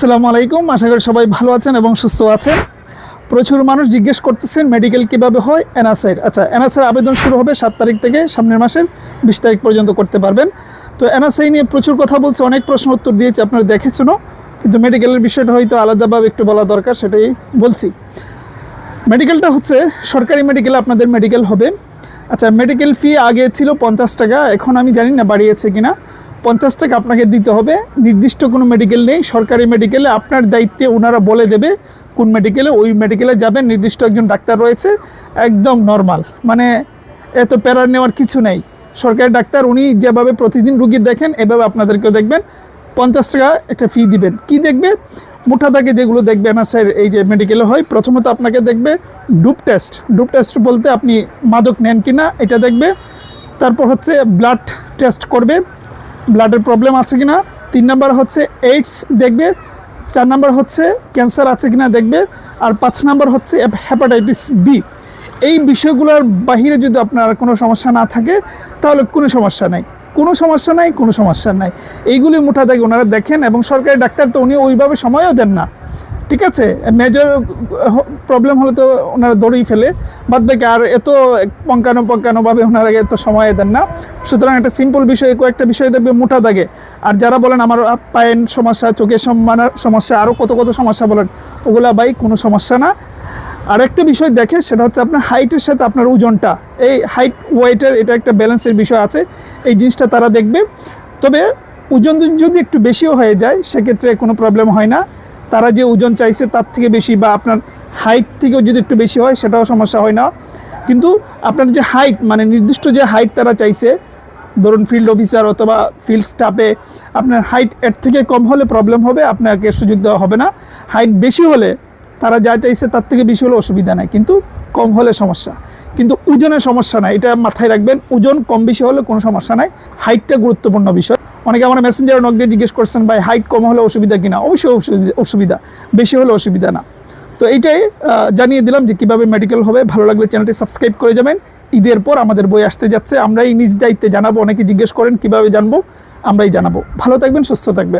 আসসালামু আলাইকুম। আশা করি সবাই ভালো আছেন এবং সুস্থ আছেন। প্রচুর মানুষ জিজ্ঞেস করতেছেন মেডিকেল কীভাবে হয়? এনআসআইড আচ্ছা এনআসআই আবেদন শুরু হবে সাত তারিখ থেকে, সামনের মাসের বিশ তারিখ পর্যন্ত করতে পারবেন। তো এনআসআই নিয়ে প্রচুর কথা বলছে, অনেক প্রশ্ন উত্তর দিয়েছে, আপনারা দেখেছেনও। কিন্তু মেডিকেলের বিষয়টা হয়তো আলাদাভাবে একটু বলা দরকার, সেটাই বলছি। মেডিকেলটা হচ্ছে, সরকারি মেডিকেল আপনাদের মেডিকেল হবে। আচ্ছা মেডিকেল ফি আগে ছিল পঞ্চাশ টাকা, এখন আমি জানি না বাড়িয়েছে কিনা। পঞ্চাশ টাকা আপনাকে দিতে হবে। নির্দিষ্ট কোনো মেডিকেল নেই, সরকারি মেডিকেলে আপনার দায়িত্বে ওনারা বলে দেবে কোন মেডিকেলে ওই মেডিকেলে যাবেন, নির্দিষ্ট একজন ডাক্তার রয়েছে, একদম নর্মাল মানে এত প্যারার নেওয়ার কিছু নেই। সরকারি ডাক্তার, উনি যেভাবে প্রতিদিন রুগী দেখেন, এভাবে আপনাদেরকেও দেখবেন। পঞ্চাশ টাকা একটা ফি দিবেন। কি দেখবে? মোটা দাগে যেগুলো দেখবে না স্যার এই যে মেডিকেলে হয়, প্রথমত আপনাকে দেখবে ডুপ টেস্ট। ডুপ টেস্ট বলতে আপনি মাদক নেন কি না এটা দেখবে। তারপর হচ্ছে ব্লাড টেস্ট করবে। ব্লাডের প্রবলেম আছে কি না তিন নাম্বার হচ্ছে এইডস দেখবে, চার নাম্বার হচ্ছে ক্যান্সার আছে কি না দেখবে, আর পাঁচ নাম্বার হচ্ছে হ্যাপাটাইটিস বি। এই বিষয়গুলোর বাহিরে যদি আপনার কোনো সমস্যা না থাকে, তাহলে কোনো সমস্যা নাই। কোনো সমস্যা নাই, কোনো সমস্যা নাই। এইগুলি মোটা দাগে ওনারা দেখেন এবং সরকারি ডাক্তার তো উনি ওইভাবে সময়ও দেন না। ঠিক আছে মেজর প্রবলেম হলে তো ওনারা দৌড়েই ফেলে। বাদ বাকি আর এত পঙ্কানো পঙ্কানোভাবে ওনারা এত সময় দেন না। সুতরাং একটা সিম্পল বিষয়ে কয়েকটা বিষয় দেখবে মোটা দাগে। আর যারা বলেন আমার পায়ের সমস্যা, চোখের সম্মানের সমস্যা আরও কত কত সমস্যা বলেন, ওগুলা ভাই কোনো সমস্যা না। আর একটা বিষয় দেখে সেটা হচ্ছে আপনার হাইটের সাথে আপনার ওজনটা। এই হাইট ওয়েটের এটা একটা ব্যালেন্সের বিষয় আছে, এই জিনিসটা তারা দেখবে। তবে ওজন যদি একটু বেশিও হয়ে যায়, সেক্ষেত্রে কোনো প্রবলেম হয় না। তারা যে ওজন চাইছে তার থেকে বেশি বা আপনার হাইট থেকেও যদি একটু বেশি হয়, সেটাও সমস্যা হয় না। কিন্তু আপনার যে হাইট মানে নির্দিষ্ট যে হাইট তারা চাইছে, ধরুন ফিল্ড অফিসার অথবা ফিল্ড স্টাফে আপনার হাইট এর থেকে কম হলে প্রবলেম হবে, আপনাকে সুযোগ দেওয়া হবে না। হাইট বেশি হলে তারা যা চাইছে তার থেকে বেশি হলে অসুবিধা নাই, কিন্তু কম হলে সমস্যা। কিন্তু ওজনের সমস্যা নাই, এটা মাথায় রাখবেন, ওজন কম বেশি হলে কোনো সমস্যা নাই। হাইটটা গুরুত্বপূর্ণ বিষয়। অনেকে আমার মেসেঞ্জার নক দিয়ে জিজ্ঞেস করছেন, ভাই হাইট কম হলে অসুবিধা কিনা অবশ্যই অসুবিধা বেশি হলে অসুবিধা না। তো এইটাই জানিয়ে দিলাম যে কীভাবে মেডিকেল হবে। ভালো লাগলে চ্যানেলটি সাবস্ক্রাইব করে যাবেন। ঈদের পর আমাদের বই আসতে যাচ্ছে। আমরাই নিজ দায়িত্বে জানাব। অনেকে জিজ্ঞেস করেন, কীভাবে জানব? আমরাই জানাব। ভালো থাকবেন, সুস্থ থাকবেন।